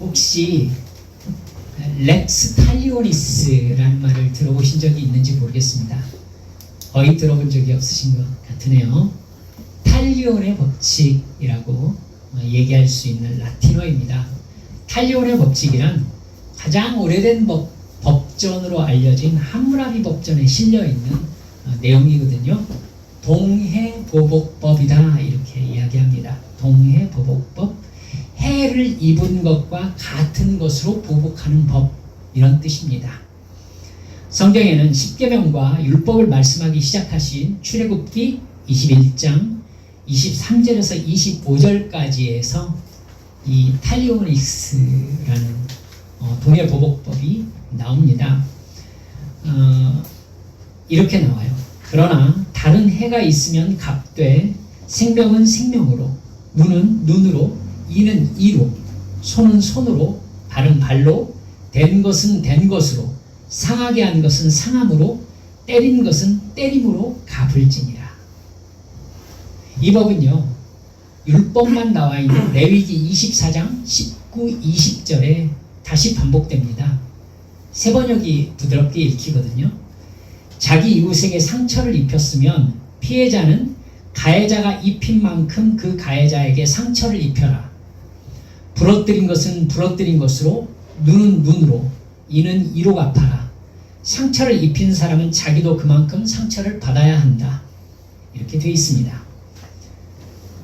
혹시 렉스 탈리오니스라는 말을 들어보신 적이 있는지 모르겠습니다. 거의 들어본 적이 없으신 것 같으네요. 탈리온의 법칙이라고 얘기할 수 있는 라틴어입니다. 탈리온의 법칙이란 가장 오래된 법, 법전으로 알려진 함무라비 법전에 실려 있는 어, 내용이거든요. 동해보복법이다 이렇게 이야기합니다. 동해보복법 해를 입은 것과 같은 것으로 보복하는 법 이런 뜻입니다. 성경에는 십계명과 율법을 말씀하기 시작하신 출애굽기 21장 23절에서 25절까지에서 이 탈리오닉스라는 어, 동해 보복법이 나옵니다. 어, 이렇게 나와요. 그러나 다른 해가 있으면 갑되 생명은 생명으로 눈은 눈으로 이는 이로 손은 손으로 발은 발로 된 것은 된 것으로 상하게 한 것은 상함으로 때린 것은 때림으로 갚을지니라. 이 법은요. 율법만 나와 있는 레위기 24장 19, 20절에 다시 반복됩니다. 세 번역이 부드럽게 읽히거든요. 자기 이웃에게 상처를 입혔으면 피해자는 가해자가 입힌 만큼 그 가해자에게 상처를 입혀라. 부러뜨린 것은 부러뜨린 것으로 눈은 눈으로 이는 이로 갚아라. 상처를 입힌 사람은 자기도 그만큼 상처를 받아야 한다. 이렇게 되어 있습니다.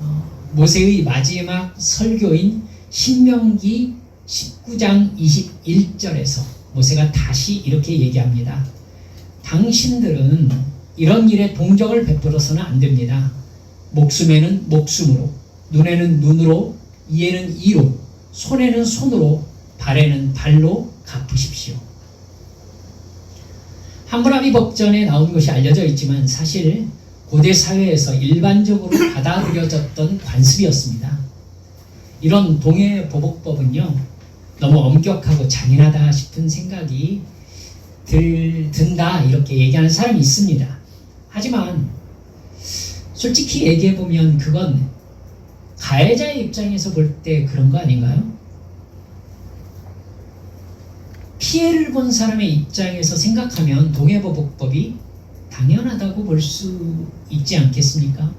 어, 모세의 마지막 설교인 신명기 19장 21절에서 모세가 다시 이렇게 얘기합니다. 당신들은 이런 일에 동정을 베풀어서는 안 됩니다. 목숨에는 목숨으로, 눈에는 눈으로, 이에는 이로, 손에는 손으로, 발에는 발로 갚으십시오. 함무라비 법전에 나온 것이 알려져 있지만 사실 고대 사회에서 일반적으로 받아들여졌던 관습이었습니다. 이런 동해 보복법은요 너무 엄격하고 잔인하다 싶은 생각이 들, 든다 이렇게 얘기하는 사람이 있습니다. 하지만 솔직히 얘기해 보면 그건 가해자의 입장에서 볼 때 그런 거 아닌가요? 피해를 본 사람의 입장에서 생각하면 동해보복법이 당연하다고 볼 수 있지 않겠습니까?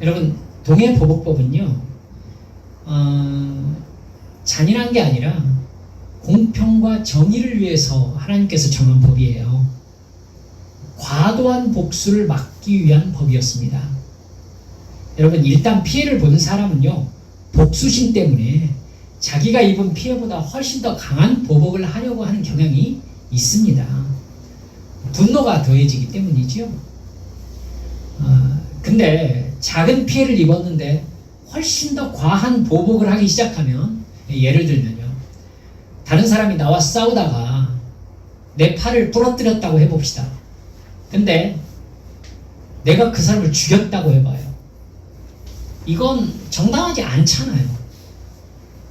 여러분 동해보복법은요 어, 잔인한 게 아니라 공평과 정의를 위해서 하나님께서 정한 법이에요. 과도한 복수를 막기 위한 법이었습니다. 여러분 일단 피해를 본 사람은요 복수심 때문에 자기가 입은 피해보다 훨씬 더 강한 보복을 하려고 하는 경향이 있습니다. 분노가 더해지기 때문이죠. 어, 근데 작은 피해를 입었는데 훨씬 더 과한 보복을 하기 시작하면 예를 들면요. 다른 사람이 나와 싸우다가 내 팔을 부러뜨렸다고 해봅시다. 근데 내가 그 사람을 죽였다고 해봐요. 이건 정당하지 않잖아요.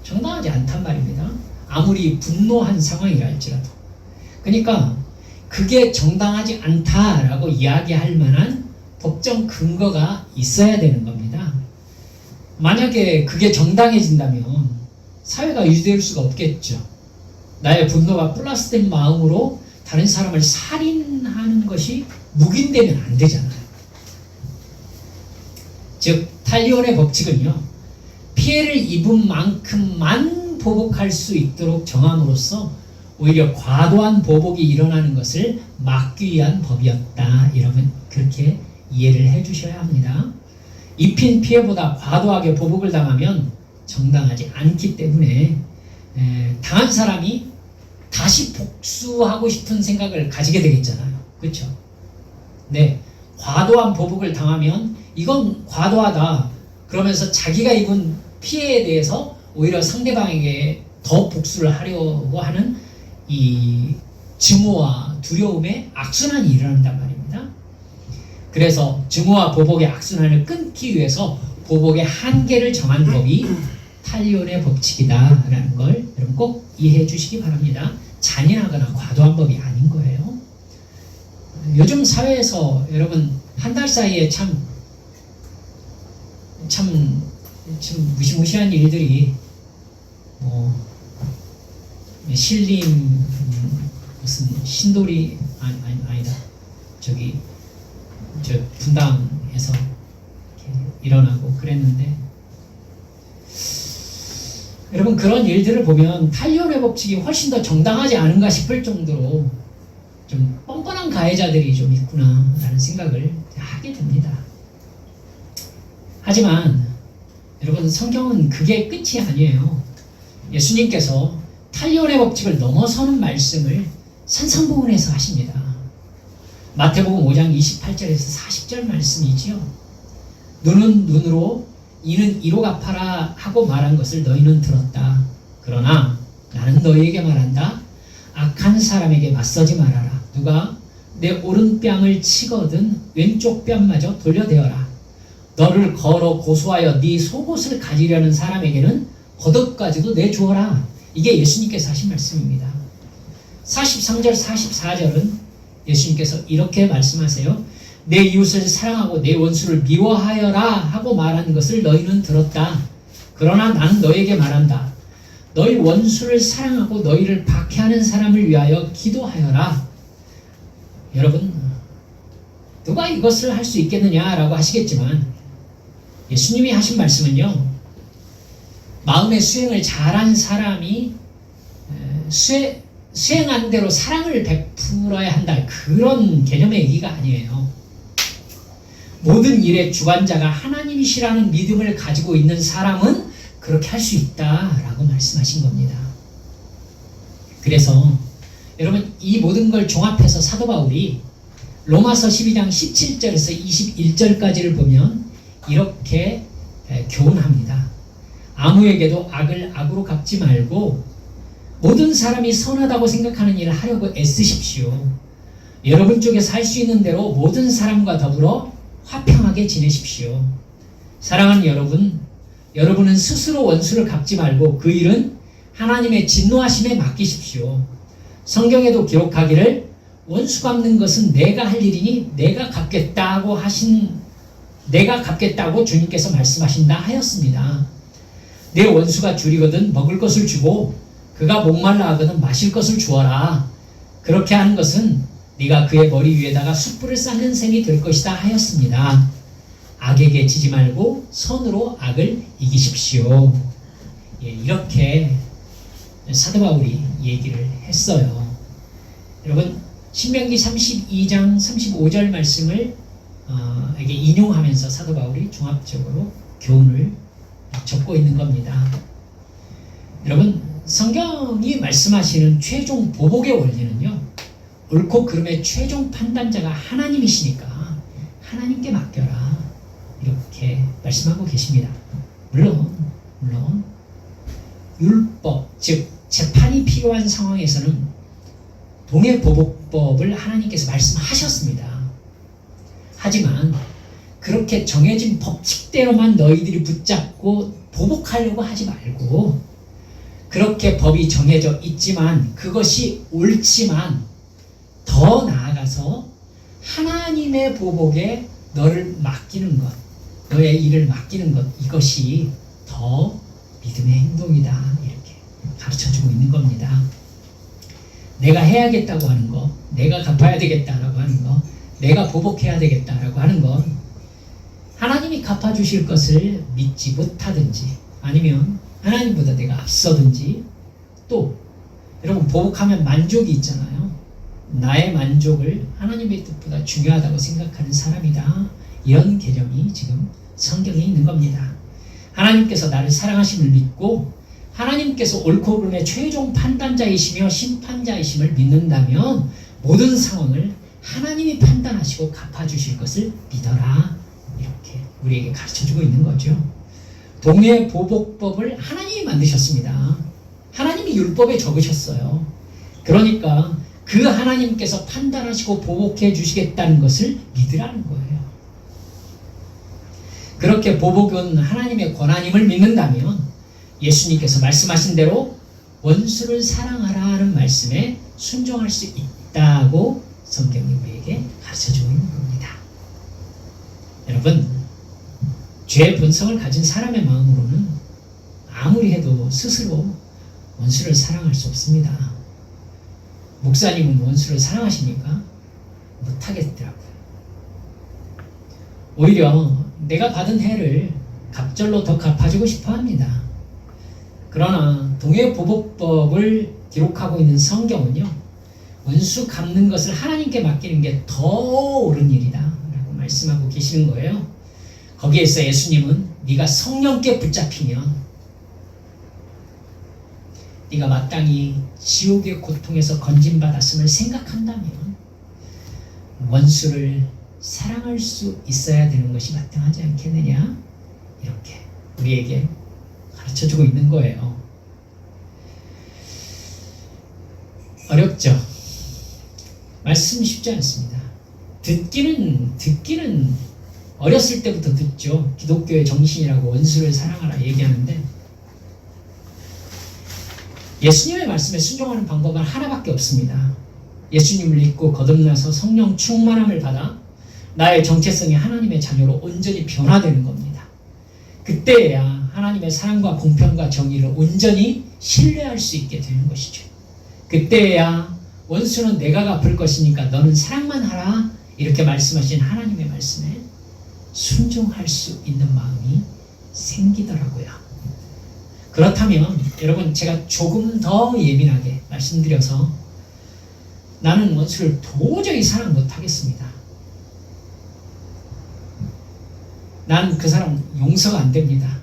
정당하지 않단 말입니다. 아무리 분노한 상황이라 할지라도. 그러니까 그게 정당하지 않다라고 이야기할 만한 법정 근거가 있어야 되는 겁니다. 만약에 그게 정당해진다면 사회가 유지될 수가 없겠죠. 나의 분노가 플러스된 마음으로 다른 사람을 살인하는 것이 묵인되면 안 되잖아요. 즉 탈리온의 법칙은요. 피해를 입은 만큼만 보복할 수 있도록 정함으로써 오히려 과도한 보복이 일어나는 것을 막기 위한 법이었다. 여러분 그렇게 이해를 해주셔야 합니다. 입힌 피해보다 과도하게 보복을 당하면 정당하지 않기 때문에 에, 당한 사람이 다시 복수하고 싶은 생각을 가지게 되겠잖아요. 그렇죠? 네, 과도한 보복을 당하면 이건 과도하다. 그러면서 자기가 입은 피해에 대해서 오히려 상대방에게 더 복수를 하려고 하는 이 증오와 두려움의 악순환이 일어난단 말입니다. 그래서 증오와 보복의 악순환을 끊기 위해서 보복의 한계를 정한 법이 탈리온의 법칙이다라는 걸 여러분 꼭 이해해 주시기 바랍니다. 잔인하거나 과도한 법이 아닌 거예요. 요즘 사회에서 여러분 한 달 사이에 참, 참 참 무시무시한 일들이 뭐 신림 음, 무슨 신돌이 아니, 아니 아니다 저기 저 분당에서 일어나고 그랬는데 여러분 그런 일들을 보면 탄력의 법칙이 훨씬 더 정당하지 않은가 싶을 정도로 좀 뻔뻔한 가해자들이 좀 있구나라는 생각을 하게 됩니다. 하지만 여러분 성경은 그게 끝이 아니에요. 예수님께서 탄력의 법칙을 넘어서는 말씀을 산상보훈에서 하십니다. 마태복음 5장 28절에서 40절 말씀이지요. 눈은 눈으로 이는 이로 갚아라 하고 말한 것을 너희는 들었다. 그러나 나는 너희에게 말한다. 악한 사람에게 맞서지 말아라. 누가 내 오른뺨을 치거든 왼쪽 뺨마저 돌려대어라. 너를 걸어 고소하여 네 속옷을 가지려는 사람에게는 겉옷까지도 내주어라. 이게 예수님께서 하신 말씀입니다. 43절 44절은 예수님께서 이렇게 말씀하세요. 내 이웃을 사랑하고 내 원수를 미워하여라 하고 말하는 것을 너희는 들었다. 그러나 나는 너에게 말한다. 너희 원수를 사랑하고 너희를 박해하는 사람을 위하여 기도하여라. 여러분, 누가 이것을 할 수 있겠느냐라고 하시겠지만 예수님이 하신 말씀은요. 마음의 수행을 잘한 사람이 수행, 수행한 대로 사랑을 베풀어야 한다. 그런 개념의 얘기가 아니에요. 모든 일의 주관자가 하나님이시라는 믿음을 가지고 있는 사람은 그렇게 할 수 있다라고 말씀하신 겁니다. 그래서 여러분 이 모든 걸 종합해서 사도 바울이 로마서 12장 17절에서 21절까지를 보면 이렇게 교훈합니다. 아무에게도 악을 악으로 갚지 말고 모든 사람이 선하다고 생각하는 일을 하려고 애쓰십시오. 여러분 쪽에서 할 수 있는 대로 모든 사람과 더불어 화평하게 지내십시오. 사랑하는 여러분, 여러분은 스스로 원수를 갚지 말고 그 일은 하나님의 진노하심에 맡기십시오. 성경에도 기록하기를 원수 갚는 것은 내가 할 일이니 내가 갚겠다고 하신 내가 갚겠다고 주님께서 말씀하신다 하였습니다. 내 원수가 줄이거든 먹을 것을 주고 그가 목말라 하거든 마실 것을 주어라. 그렇게 하는 것은 네가 그의 머리 위에다가 숯불을 쌓는 셈이 될 것이다 하였습니다. 악에게 지지 말고 선으로 악을 이기십시오. 예, 이렇게 사도 바울이 얘기를 했어요. 여러분 신명기 32장 35절 말씀을 어, 이게 인용하면서 사도 바울이 종합적으로 교훈을 적고 있는 겁니다. 여러분 성경이 말씀하시는 최종 보복의 원리는요. 옳고 그름의 최종 판단자가 하나님이시니까 하나님께 맡겨라. 이렇게 말씀하고 계십니다. 물론, 물론, 율법, 즉, 재판이 필요한 상황에서는 동해 보복법을 하나님께서 말씀하셨습니다. 하지만, 그렇게 정해진 법칙대로만 너희들이 붙잡고 보복하려고 하지 말고, 그렇게 법이 정해져 있지만, 그것이 옳지만, 더 나아가서 하나님의 보복에 너를 맡기는 것, 너의 일을 맡기는 것, 이것이 더 믿음의 행동이다. 이렇게 가르쳐 주고 있는 겁니다. 내가 해야겠다고 하는 거, 내가 갚아야 되겠다라고 하는 거, 내가 보복해야 되겠다라고 하는 건 하나님이 갚아주실 것을 믿지 못하든지 아니면 하나님보다 내가 앞서든지 또 여러분 보복하면 만족이 있잖아요. 나의 만족을 하나님의 뜻보다 중요하다고 생각하는 사람이다. 이런 개념이 지금 성경에 있는 겁니다. 하나님께서 나를 사랑하심을 믿고 하나님께서 옳고 그름의 최종 판단자이시며 심판자이심을 믿는다면 모든 상황을 하나님이 판단하시고 갚아주실 것을 믿어라. 이렇게 우리에게 가르쳐주고 있는 거죠. 동해 보복법을 하나님이 만드셨습니다. 하나님이 율법에 적으셨어요. 그러니까 그 하나님께서 판단하시고 보복해 주시겠다는 것을 믿으라는 거예요. 그렇게 보복은 하나님의 권한임을 믿는다면 예수님께서 말씀하신 대로 원수를 사랑하라는 말씀에 순종할 수 있다고 성경이 우리에게 가르쳐 주고 있는 겁니다. 여러분, 죄의 본성을 가진 사람의 마음으로는 아무리 해도 스스로 원수를 사랑할 수 없습니다. 목사님은 원수를 사랑하십니까? 못하겠더라고요. 오히려 내가 받은 해를 갑절로 더 갚아주고 싶어 합니다. 그러나 동해보복법을 기록하고 있는 성경은요, 원수 갚는 것을 하나님께 맡기는 게 더 옳은 일이다. 라고 말씀하고 계시는 거예요. 거기에서 예수님은 네가 성령께 붙잡히면 네가 마땅히 지옥의 고통에서 건진받았음을 생각한다면 원수를 사랑할 수 있어야 되는 것이 마땅하지 않겠느냐? 이렇게 우리에게 가르쳐 주고 있는 거예요. 어렵죠? 말씀 쉽지 않습니다. 듣기는, 듣기는 어렸을 때부터 듣죠. 기독교의 정신이라고 원수를 사랑하라 얘기하는데 예수님의 말씀에 순종하는 방법은 하나밖에 없습니다. 예수님을 믿고 거듭나서 성령 충만함을 받아 나의 정체성이 하나님의 자녀로 온전히 변화되는 겁니다. 그때야 하나님의 사랑과 공평과 정의를 온전히 신뢰할 수 있게 되는 것이죠. 그때야 원수는 내가 갚을 것이니까 너는 사랑만 하라 이렇게 말씀하신 하나님의 말씀에 순종할 수 있는 마음이 생기더라고요. 그렇다면 여러분 제가 조금 더 예민하게 말씀드려서 나는 원수를 도저히 사랑 못하겠습니다. 난 그 사람 용서가 안 됩니다.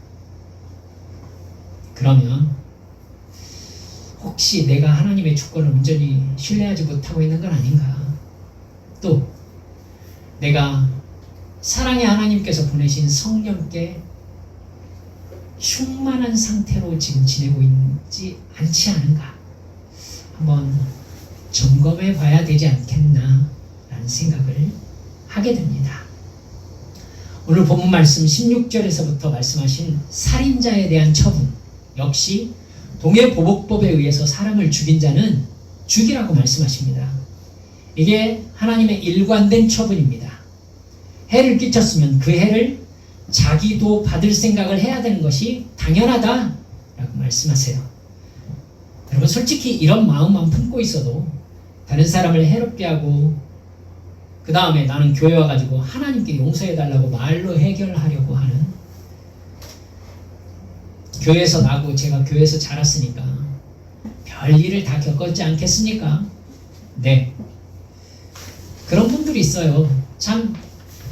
그러면 혹시 내가 하나님의 주권을 온전히 신뢰하지 못하고 있는 건 아닌가? 또 내가 사랑의 하나님께서 보내신 성령께 충만한 상태로 지금 지내고 있지 않지 않은가? 한번 점검해 봐야 되지 않겠나? 라는 생각을 하게 됩니다. 오늘 본문 말씀 16절에서부터 말씀하신 살인자에 대한 처분 역시 동해보복법에 의해서 사람을 죽인 자는 죽이라고 말씀하십니다. 이게 하나님의 일관된 처분입니다. 해를 끼쳤으면 그 해를 자기도 받을 생각을 해야 되는 것이 당연하다라고 말씀하세요. 여러분 솔직히 이런 마음만 품고 있어도 다른 사람을 해롭게 하고 그 다음에 나는 교회 와가지고 하나님께 용서해 달라고 말로 해결하려고 하는 교회에서 나고 제가 교회에서 자랐으니까 별 일을 다 겪었지 않겠습니까? 네. 그런 분들이 있어요. 참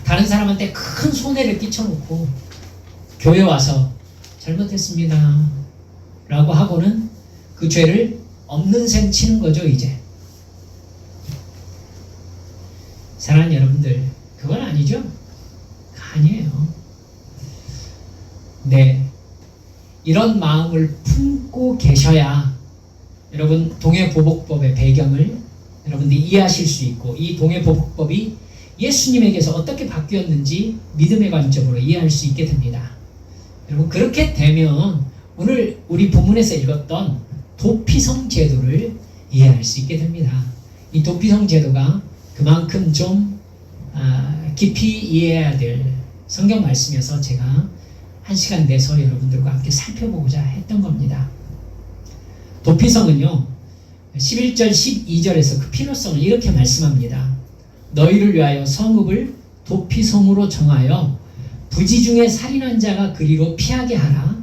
다른 사람한테 큰 손해를 끼쳐놓고 교회 와서 잘못했습니다. 라고 하고는 그 죄를 없는 셈 치는 거죠, 이제. 사랑하는 여러분들, 그건 아니죠? 아니에요. 네. 이런 마음을 품고 계셔야 여러분 동해보복법의 배경을 여러분들이 이해하실 수 있고 이 동해보복법이 예수님에게서 어떻게 바뀌었는지 믿음의 관점으로 이해할 수 있게 됩니다. 여러분 그렇게 되면 오늘 우리 본문에서 읽었던 도피성 제도를 이해할 수 있게 됩니다. 이 도피성 제도가 그만큼 좀 아, 깊이 이해해야 될 성경 말씀이어서 제가 한 시간 내서 여러분들과 함께 살펴보고자 했던 겁니다. 도피성은요, 11절, 12절에서 그 필요성을 이렇게 말씀합니다. 너희를 위하여 성읍을 도피성으로 정하여 부지 중에 살인한 자가 그리로 피하게 하라.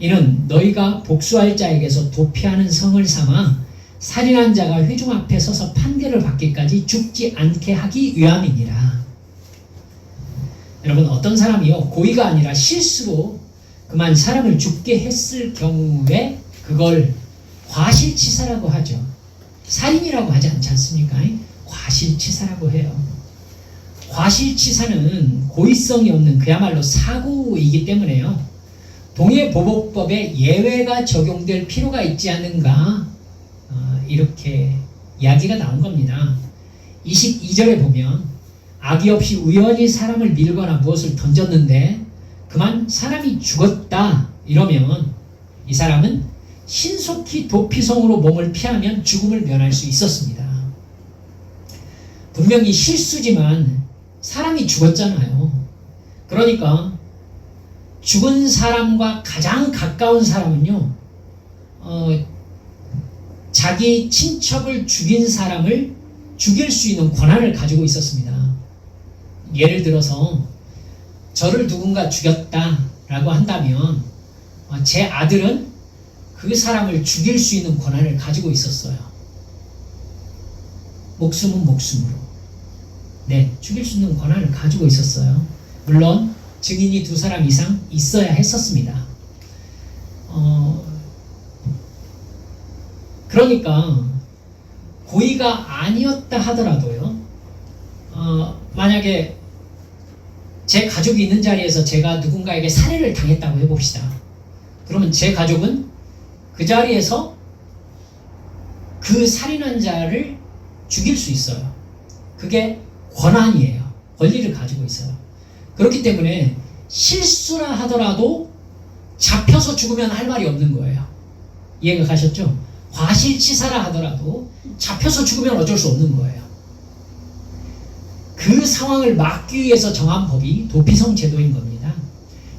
이는 너희가 복수할 자에게서 도피하는 성을 삼아 살인한 자가 회중 앞에 서서 판결을 받기까지 죽지 않게 하기 위함이니라. 여러분 어떤 사람이요 고의가 아니라 실수로 그만 사람을 죽게 했을 경우에 그걸 과실치사라고 하죠. 살인이라고 하지 않지 않습니까? 과실치사라고 해요. 과실치사는 고의성이 없는 그야말로 사고이기 때문에요. 동해보복법에 예외가 적용될 필요가 있지 않는가 어, 이렇게 이야기가 나온 겁니다. 22절에 보면 악의 없이 우연히 사람을 밀거나 무엇을 던졌는데 그만 사람이 죽었다 이러면 이 사람은 신속히 도피성으로 몸을 피하면 죽음을 면할 수 있었습니다. 분명히 실수지만 사람이 죽었잖아요. 그러니까 죽은 사람과 가장 가까운 사람은요, 어, 자기 친척을 죽인 사람을 죽일 수 있는 권한을 가지고 있었습니다. 예를 들어서 저를 누군가 죽였다라고 한다면 어, 제 아들은 그 사람을 죽일 수 있는 권한을 가지고 있었어요. 목숨은 목숨으로. 네, 죽일 수 있는 권한을 가지고 있었어요. 물론 증인이 두 사람 이상 있어야 했었습니다. 어, 그러니까 고의가 아니었다 하더라도요. 어, 만약에 제 가족이 있는 자리에서 제가 누군가에게 살해를 당했다고 해봅시다. 그러면 제 가족은 그 자리에서 그 살인한 자를 죽일 수 있어요. 그게 권한이에요. 권리를 가지고 있어요. 그렇기 때문에 실수라 하더라도 잡혀서 죽으면 할 말이 없는 거예요. 이해가 가셨죠? 과실치사라 하더라도 잡혀서 죽으면 어쩔 수 없는 거예요. 그 상황을 막기 위해서 정한 법이 도피성 제도인 겁니다.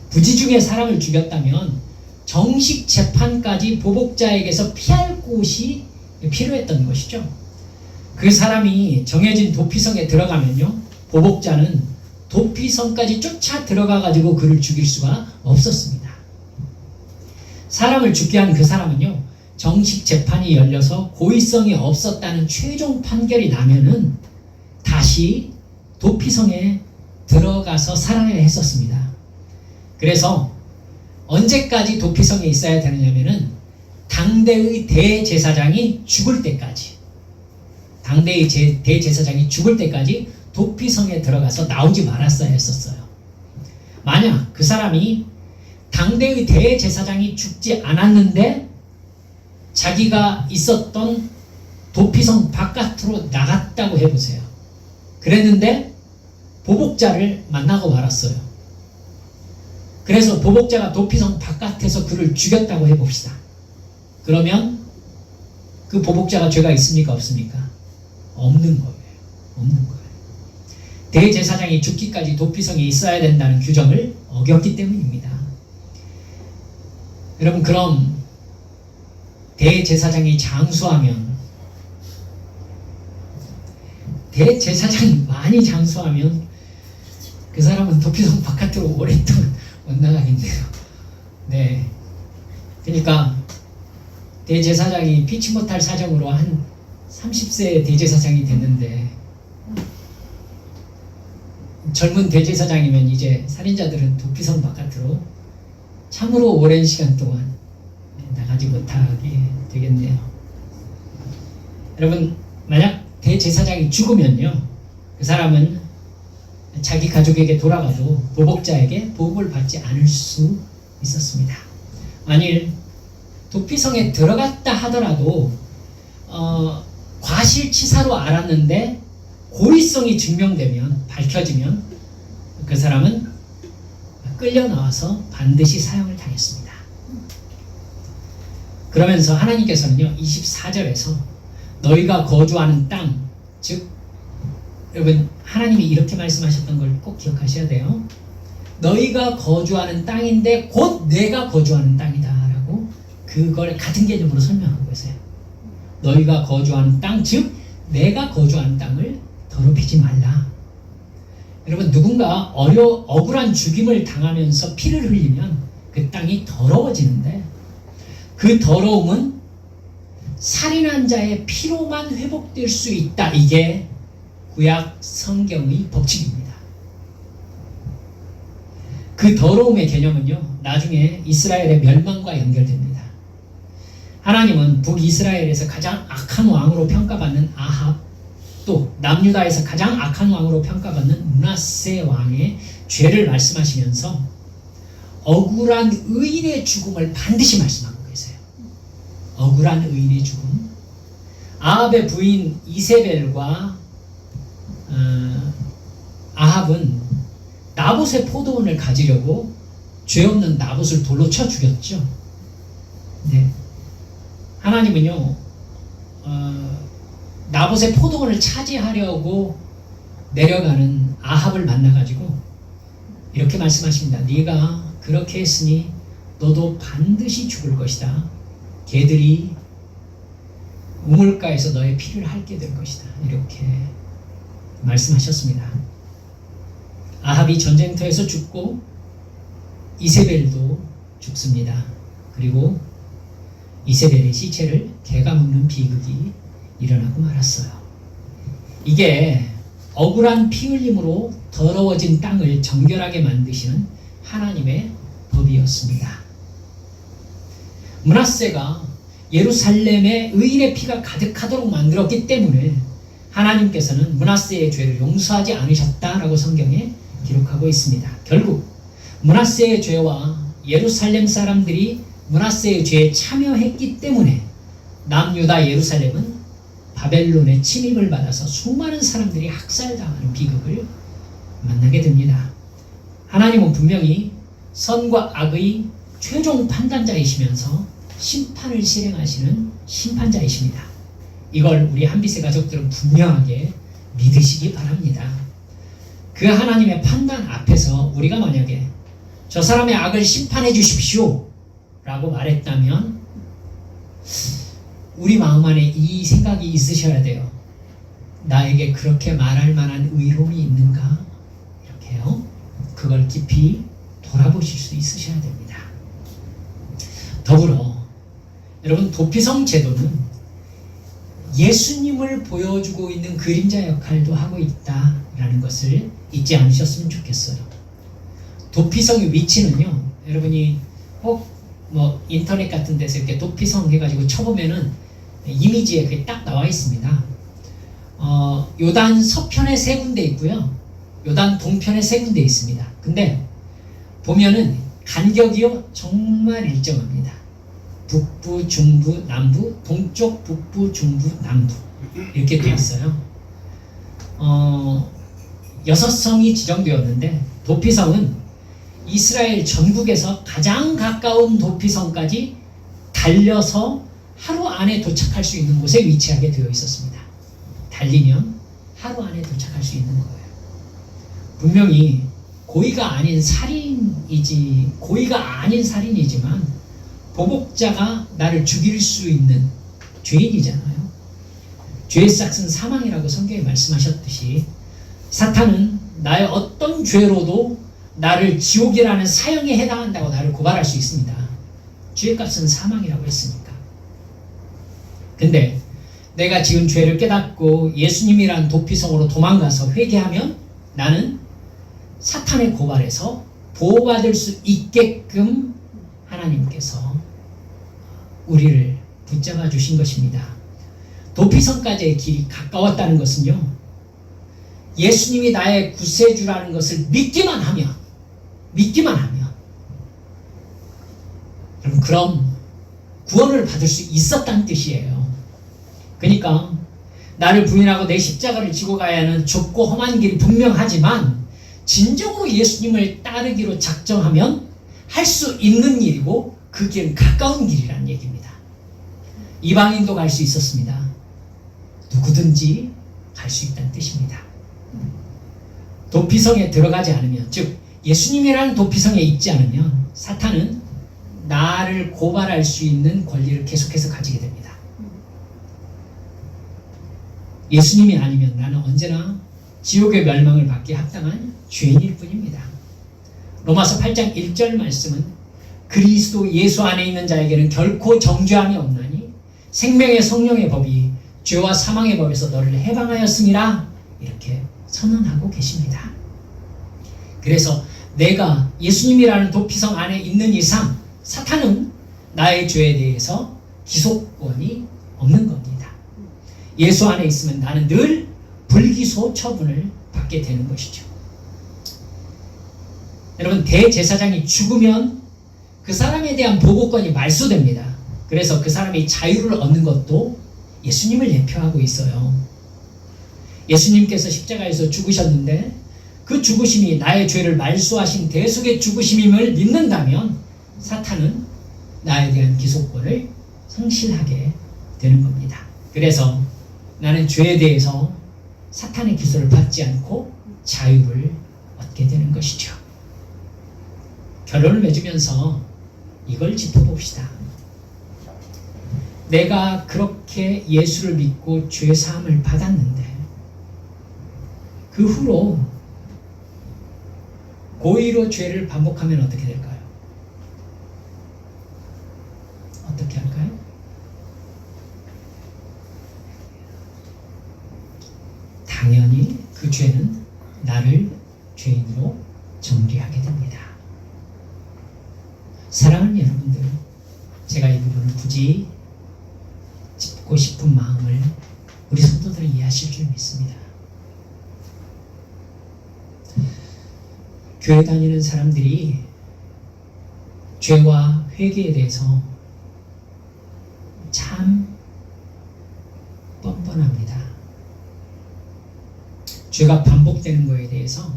부지 중에 사람을 죽였다면 정식 재판까지 보복자에게서 피할 곳이 필요했던 것이죠. 그 사람이 정해진 도피성에 들어가면요, 보복자는 도피성까지 쫓아 들어가 가지고 그를 죽일 수가 없었습니다. 사람을 죽게 한 그 사람은요, 정식 재판이 열려서 고의성이 없었다는 최종 판결이 나면은 다시 도피성에 들어가서 살아야 했었습니다. 그래서 언제까지 도피성에 있어야 되느냐면은 당대의 대제사장이 죽을 때까지 당대의 제, 대제사장이 죽을 때까지 도피성에 들어가서 나오지 말았어야 했었어요. 만약 그 사람이 당대의 대제사장이 죽지 않았는데 자기가 있었던 도피성 바깥으로 나갔다고 해보세요. 그랬는데 보복자를 만나고 말았어요. 그래서 보복자가 도피성 바깥에서 그를 죽였다고 해봅시다. 그러면 그 보복자가 죄가 있습니까? 없습니까? 없는 거예요. 없는 거예요. 대제사장이 죽기까지 도피성에 있어야 된다는 규정을 어겼기 때문입니다. 여러분, 그럼 대제사장이 장수하면 대제사장이 많이 장수하면 그 사람은 도피성 바깥으로 오랫동안 못 나가겠네요. 네. 그러니까 대제사장이 피치 못할 사정으로 한 30세 대제사장이 됐는데 젊은 대제사장이면 이제 살인자들은 도피성 바깥으로 참으로 오랜 시간 동안 나가지 못하게 되겠네요. 여러분 만약 대제사장이 죽으면요 그 사람은 자기 가족에게 돌아가도 보복자에게 보복을 받지 않을 수 있었습니다. 만일 도피성에 들어갔다 하더라도 어, 과실치사로 알았는데 고의성이 증명되면 밝혀지면 그 사람은 끌려 나와서 반드시 사형을 당했습니다. 그러면서 하나님께서는요 24절에서 너희가 거주하는 땅, 즉 여러분 하나님이 이렇게 말씀하셨던 걸 꼭 기억하셔야 돼요. 너희가 거주하는 땅인데 곧 내가 거주하는 땅이다라고 그걸 같은 개념으로 설명하고 계세요. 너희가 거주하는 땅, 즉 내가 거주하는 땅을 더럽히지 말라. 여러분 누군가 어려 억울한 죽임을 당하면서 피를 흘리면 그 땅이 더러워지는데 그 더러움은 살인한 자의 피로만 회복될 수 있다. 이게 구약 성경의 법칙입니다. 그 더러움의 개념은요, 나중에 이스라엘의 멸망과 연결됩니다. 하나님은 북이스라엘에서 가장 악한 왕으로 평가받는 아합, 또 남유다에서 가장 악한 왕으로 평가받는 문하세 왕의 죄를 말씀하시면서 억울한 의인의 죽음을 반드시 계세요. 억울한 의인의 죽음. 아합의 부인 이세벨과 어, 아합은 나봇의 포도원을 가지려고 죄 없는 나봇을 돌로 쳐 죽였죠. 네. 하나님은요, 어, 나봇의 포도원을 차지하려고 내려가는 아합을 만나가지고 이렇게 말씀하십니다. 네가 그렇게 했으니 너도 반드시 죽을 것이다. 개들이 우물가에서 너의 피를 핥게 될 것이다. 이렇게 말씀하셨습니다. 아합이 전쟁터에서 죽고 이세벨도 죽습니다. 그리고 이세벨의 시체를 개가 먹는 비극이 일어나고 말았어요. 이게 억울한 피 흘림으로 더러워진 땅을 정결하게 만드시는 하나님의 법이었습니다. 문하세가 예루살렘에 의인의 피가 가득하도록 만들었기 때문에 하나님께서는 문하세의 죄를 용서하지 않으셨다라고 성경에 기록하고 있습니다. 결국 문하세의 죄와 예루살렘 사람들이 문하세의 죄에 참여했기 때문에 남유다 예루살렘은 바벨론의 침입을 받아서 수많은 사람들이 학살당하는 비극을 만나게 됩니다. 하나님은 분명히 선과 악의 최종 판단자이시면서 심판을 실행하시는 심판자이십니다. 이걸 우리 한비세 가족들은 분명하게 믿으시기 바랍니다. 그 하나님의 판단 앞에서 우리가 만약에 저 사람의 악을 심판해 주십시오 라고 말했다면 우리 마음 안에 이 생각이 있으셔야 돼요. 나에게 그렇게 말할 만한 의로움이 있는가? 이렇게요. 그걸 깊이 돌아보실 수 있으셔야 됩니다. 더불어 여러분 도피성 제도는 예수님을 보여주고 있는 그림자 역할도 하고 있다라는 것을 잊지 않으셨으면 좋겠어요. 도피성의 위치는요, 여러분이 꼭 뭐 인터넷 같은 데서 이렇게 도피성 해가지고 쳐보면은 이미지에 그게 딱 나와 있습니다. 어, 요단 서편에 세 군데 있고요. 요단 동편에 세 군데 있습니다. 근데 보면은 간격이요 정말 일정합니다. 북부, 중부, 남부, 동쪽, 북부, 중부, 남부 이렇게 되어 있어요. 어, 여섯 성이 지정되었는데 도피성은 이스라엘 전국에서 가장 가까운 도피성까지 달려서 하루 안에 도착할 수 있는 곳에 위치하게 되어 있었습니다. 달리면 하루 안에 도착할 수 있는 거예요. 분명히 고의가 아닌 살인이지 고의가 아닌 살인이지만 보복자가 나를 죽일 수 있는 죄인이잖아요. 죄의 싹은 사망이라고 성경에 말씀하셨듯이 사탄은 나의 어떤 죄로도 나를 지옥이라는 사형에 해당한다고 나를 고발할 수 있습니다. 죄의 값은 사망이라고 했으니까. 근데 내가 지금 죄를 깨닫고 예수님이란 도피성으로 도망가서 회개하면 나는 사탄의 고발에서 보호받을 수 있게끔 하나님께서 우리를 붙잡아 주신 것입니다. 도피성까지의 길이 가까웠다는 것은요, 예수님이 나의 구세주라는 것을 믿기만 하면, 믿기만 하면, 여러분, 그럼 구원을 받을 수 있었다는 뜻이에요. 그러니까, 나를 부인하고 내 십자가를 지고 가야 하는 좁고 험한 길이 분명하지만, 진정으로 예수님을 따르기로 작정하면 할 수 있는 일이고, 그 길은 가까운 길이라는 얘기입니다. 이방인도 갈 수 있었습니다. 누구든지 갈 수 있다는 뜻입니다. 도피성에 들어가지 않으면, 즉, 예수님이라는 도피성에 있지 않으면, 사탄은 나를 고발할 수 있는 권리를 계속해서 가지게 됩니다. 예수님이 아니면 나는 언제나 지옥의 멸망을 받기 합당한 죄인일 뿐입니다. 로마서 8장 1절 말씀은 그리스도 예수 안에 있는 자에게는 결코 정죄함이 없나니 생명의 성령의 법이 죄와 사망의 법에서 너를 해방하였음이라 이렇게 선언하고 계십니다. 그래서 내가 예수님이라는 도피성 안에 있는 이상 사탄은 나의 죄에 대해서 기소권이 없는 겁니다. 예수 안에 있으면 나는 늘 불기소 처분을 받게 되는 것이죠. 여러분 대제사장이 죽으면 그 사람에 대한 보고권이 말소됩니다. 그래서 그 사람이 자유를 얻는 것도 예수님을 예표하고 있어요. 예수님께서 십자가에서 죽으셨는데 그 죽으심이 나의 죄를 말소하신 대속의 죽으심임을 믿는다면 사탄은 나에 대한 기소권을 상실하게 되는 겁니다. 그래서 나는 죄에 대해서 사탄의 기소를 받지 않고 자유를 얻게 되는 것이죠. 결론을 맺으면서 이걸 짚어봅시다. 내가 그렇게 예수를 믿고 죄 사함을 받았는데 그 후로 고의로 죄를 반복하면 어떻게 될까요? 어떻게 할까요? 당연히 그 죄는 나를 죄인으로 정죄하게 됩니다. 사랑하는 여러분들, 제가 이 부분을 굳이 짚고 싶은 마음을 우리 성도들이 이해하실 줄 믿습니다. 교회 다니는 사람들이 죄와 회개에 대해서 참 뻔뻔합니다. 죄가 반복되는 것에 대해서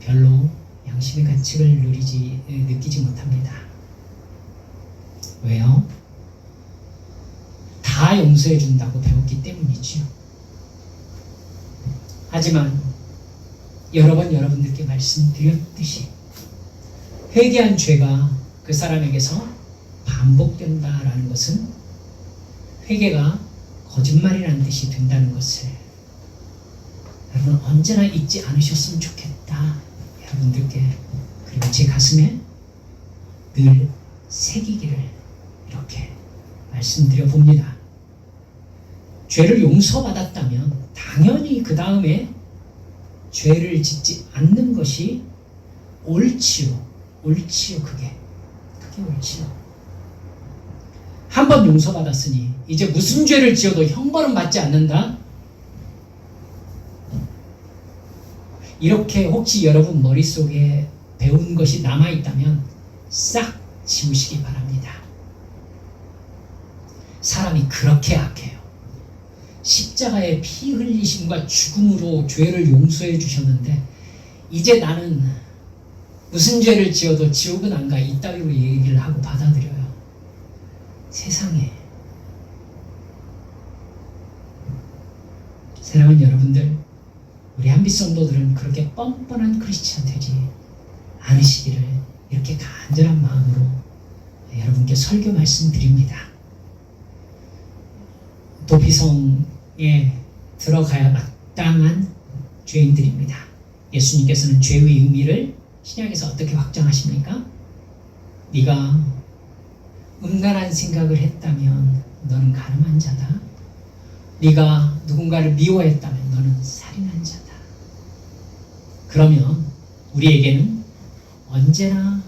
별로 양심의 가치를 누리지 느끼지 못합니다. 왜요? 다 용서해 준다고 배웠기 때문이지요. 하지만 여러 번 여러분들께 말씀드렸듯이 회개한 죄가 그 사람에게서 반복된다라는 것은 회개가 거짓말이라는 뜻이 된다는 것을 여러분 언제나 잊지 않으셨으면 좋겠다. 여러분들께 그리고 제 가슴에 늘 새기기를 이렇게 말씀드려 봅니다. 죄를 용서받았다면 당연히 그 다음에 죄를 짓지 않는 것이 옳지요. 옳지요, 그게. 그게 옳지요. 한 번 용서받았으니 이제 무슨 죄를 지어도 형벌은 받지 않는다? 이렇게 혹시 여러분 머릿속에 배운 것이 남아있다면 싹 지우시기 바랍니다. 사람이 그렇게 악해요. 십자가의 피 흘리심과 죽음으로 죄를 용서해 주셨는데 이제 나는 무슨 죄를 지어도 지옥은 안 가. 이따위로 얘기를 하고 받아들여요. 세상에. 사랑하는 여러분들, 한빛 성도들은 그렇게 뻔뻔한 크리스찬 되지 않으시기를 이렇게 간절한 마음으로 여러분께 설교 말씀드립니다. 도피성에 들어가야 마땅한 죄인들입니다. 예수님께서는 죄의 의미를 신약에서 어떻게 확정하십니까? 네가 음란한 생각을 했다면 너는 가늠한 자다. 네가 누군가를 미워했다면 너는 살인한 자다. 그러면 우리에게는 언제나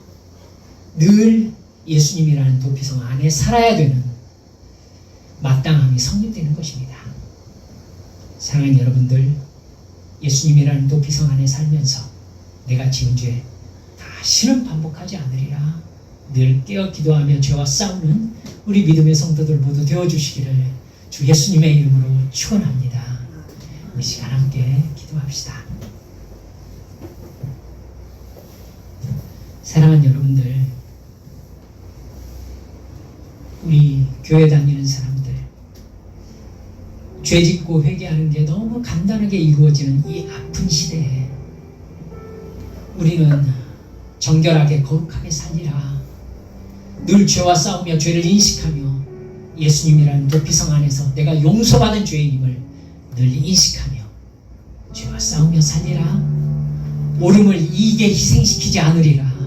늘 예수님이라는 도피성 안에 살아야 되는 마땅함이 성립되는 것입니다. 사랑하는 여러분들, 예수님이라는 도피성 안에 살면서 내가 지은 죄 다시는 반복하지 않으리라 늘 깨어 기도하며 죄와 싸우는 우리 믿음의 성도들 모두 되어주시기를 주 예수님의 이름으로 축원합니다. 우리 시간 함께 기도합시다. 사랑하는 여러분들, 우리 교회 다니는 사람들, 죄 짓고 회개하는 게 너무 간단하게 이루어지는 이 아픈 시대에 우리는 정결하게 거룩하게 살리라. 늘 죄와 싸우며 죄를 인식하며 예수님이라는 도피성 안에서 내가 용서받은 죄인임을 늘 인식하며 죄와 싸우며 살리라. 오름을 이게 희생시키지 않으리라.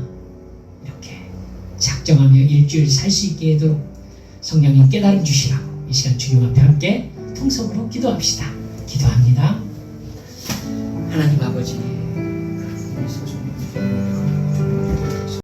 작정하며 일주일 살 수 있게 하도록 성령님 깨달음 주시라고 이 시간 주님 앞에 함께 통성으로 기도합시다. 기도합니다. 하나님 아버지,